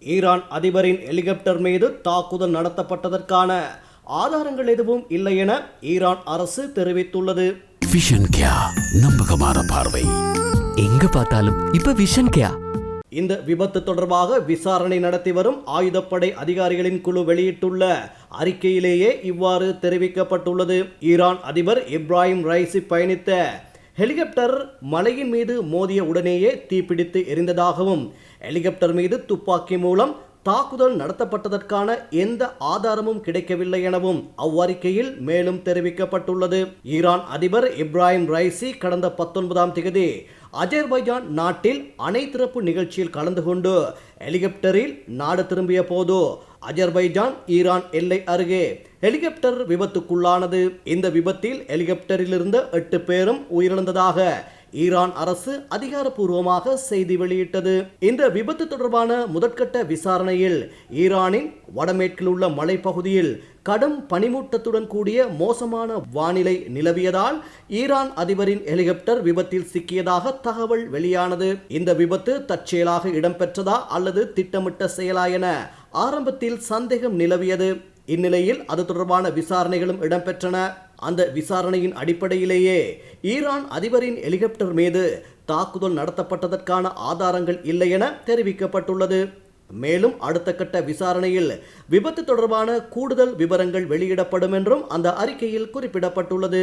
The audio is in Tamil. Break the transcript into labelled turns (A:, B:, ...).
A: ஈரான் அதிபரின் ஹெலிகாப்டர் மீது தாக்குதல் நடத்தப்பட்டதற்கான ஆதாரங்கள் எதுவும் இல்லை என ஈரான் அரசு தெரிவித்துள்ளது.
B: விஷன் கியா நம்பகமான பார்வை.
C: எங்க பார்த்தாலும் இப்ப விஷன் கேயா
A: இந்த விபத்து தொடர்பாக விசாரணை நடத்தி வரும் ஆயுதப்படை அதிகாரிகளின் குழு வெளியிட்டுள்ள அறிக்கையிலேயே இவ்வாறு தெரிவிக்கப்பட்டுள்ளது. ஈரான் அதிபர் இப்ராஹிம் ரைசி பயணித்த ஹெலிகாப்டர் மலையின் மீது மோதிய உடனேயே தீப்பிடித்து எரிந்ததாகவும் ஹெலிகாப்டர் மீது துப்பாக்கி மூலம் தாக்குதல் நடத்தப்பட்டதற்கான எந்த ஆதாரமும் கிடைக்கவில்லை எனவும் அவ்வறிக்கையில் மேலும் தெரிவிக்கப்பட்டுள்ளது. ஈரான் அதிபர் இப்ராஹிம் ரைசி கடந்த பத்தொன்பதாம் தேதி அஜர்பைஜான் நாட்டில் அனைத்திறப்பு நிகழ்ச்சியில் கலந்து கொண்டு ஹெலிகாப்டரில் நாடு திரும்பிய போது அஜர்பைஜான் ஈரான் எல்லை அருகே. ஹெலிகாப்டர் விபத்துக்குள்ளானது. இந்த விபத்தில் ஹெலிகாப்டரில் இருந்த எட்டு பேரும் உயிரிழந்ததாக ஈரான் அரசு அதிகாரப்பூர்வமாக செய்தி வெளியிட்டது. இந்த விபத்து தொடர்பான முதற்கட்ட விசாரணையில் ஈரானின் வடமேற்கில் உள்ள மலைப்பகுதியில் கடும் பனிமூட்டத்துடன் கூடிய மோசமான வானிலை நிலவியதால் ஈரான் அதிபரின் ஹெலிகாப்டர் விபத்தில் சிக்கியதாக தகவல் வெளியானது. இந்த விபத்து தற்செயலாக இடம்பெற்றதா அல்லது திட்டமிட்ட செயலா என ஆரம்பத்தில் சந்தேகம் நிலவியது. இந்நிலையில் அது தொடர்பான விசாரணைகளும் இடம்பெற்றன. அந்த விசாரணையின் அடிப்படையிலேயே ஈரான் அதிபரின் ஹெலிகாப்டர் மீது தாக்குதல் நடத்தப்பட்டதற்கான ஆதாரங்கள் இல்லை என தெரிவிக்கப்பட்டுள்ளது. மேலும் அடுத்த கட்ட விசாரணையில் விபத்து தொடர்பான கூடுதல் விவரங்கள் வெளியிடப்படும் என்றும் அந்த அறிக்கையில் குறிப்பிடப்பட்டுள்ளது.